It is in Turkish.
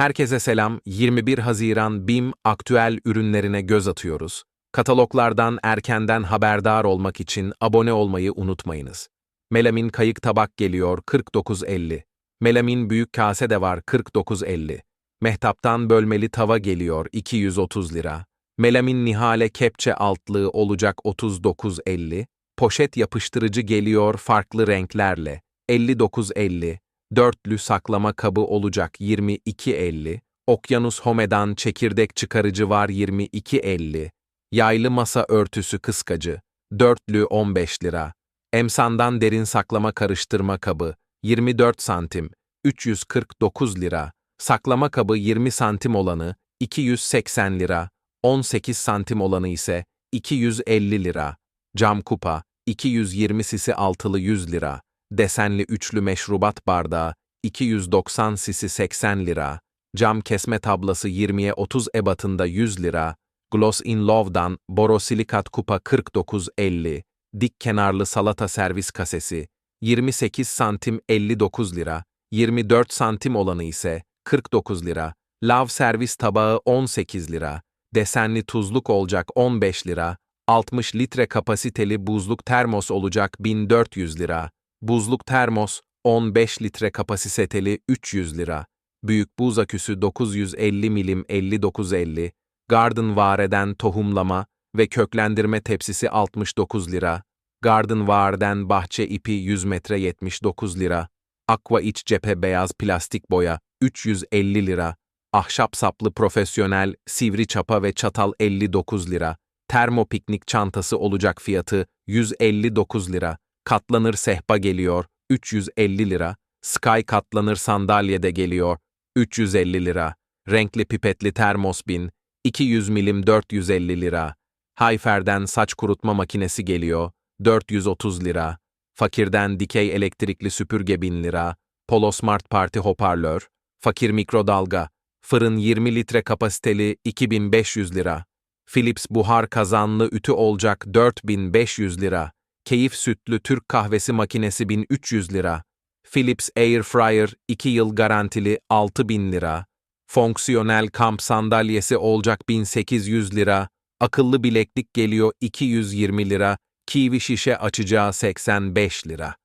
Herkese selam. 21 Haziran BİM aktüel ürünlerine göz atıyoruz. Kataloglardan erkenden haberdar olmak için abone olmayı unutmayınız. Melamin kayık tabak geliyor 49.50. Melamin büyük kase de var 49.50. Mehtaptan bölmeli tava geliyor 230 lira. Melamin nihale kepçe altlığı olacak 39.50. Poşet yapıştırıcı geliyor farklı renklerle 59.50. Dörtlü saklama kabı olacak 22.50. Okyanus Home'dan çekirdek çıkarıcı var 22.50. Yaylı masa örtüsü kıskacı. Dörtlü 15 lira. Emsan'dan derin saklama karıştırma kabı 24 santim 349 lira. Saklama kabı 20 santim olanı 280 lira. 18 santim olanı ise 250 lira. Cam kupa 220 sisi altılı 100 lira. Desenli üçlü meşrubat bardağı 290 sisi 80 lira. Cam kesme tablası 20'ye 30 ebatında 100 lira. Gloss in Love'dan borosilikat kupa 49.50. Dik kenarlı salata servis kasesi 28 santim 59 lira. 24 santim olanı ise 49 lira. Lav servis tabağı 18 lira. Desenli tuzluk olacak 15 lira. 60 litre kapasiteli buzluk termos olacak 1400 lira. Buzluk termos 15 litre kapasiteli 300 lira. Büyük buz aküsü 950 milim 5950. Garden Vare'den tohumlama ve köklendirme tepsisi 69 lira. Garden Vare'den bahçe ipi 100 metre 79 lira. Aqua iç cephe beyaz plastik boya 350 lira. Ahşap saplı profesyonel sivri çapa ve çatal 59 lira. Termopiknik çantası olacak fiyatı 159 lira. Katlanır sehpa geliyor 350 lira. Sky katlanır sandalye de geliyor 350 lira. Renkli pipetli termos bin 200 milim 450 lira. Hayfer'den saç kurutma makinesi geliyor 430 lira. Fakirden dikey elektrikli süpürge 1000 lira. Polo Smart Party hoparlör. Fakir mikrodalga. Fırın 20 litre kapasiteli 2500 lira. Philips buhar kazanlı ütü olacak 4500 lira. Keyif sütlü Türk kahvesi makinesi 1300 lira. Philips Air Fryer 2 yıl garantili 6000 lira. Fonksiyonel kamp sandalyesi olacak 1800 lira. Akıllı bileklik geliyor 220 lira. Kiwi şişe açacağı 85 lira.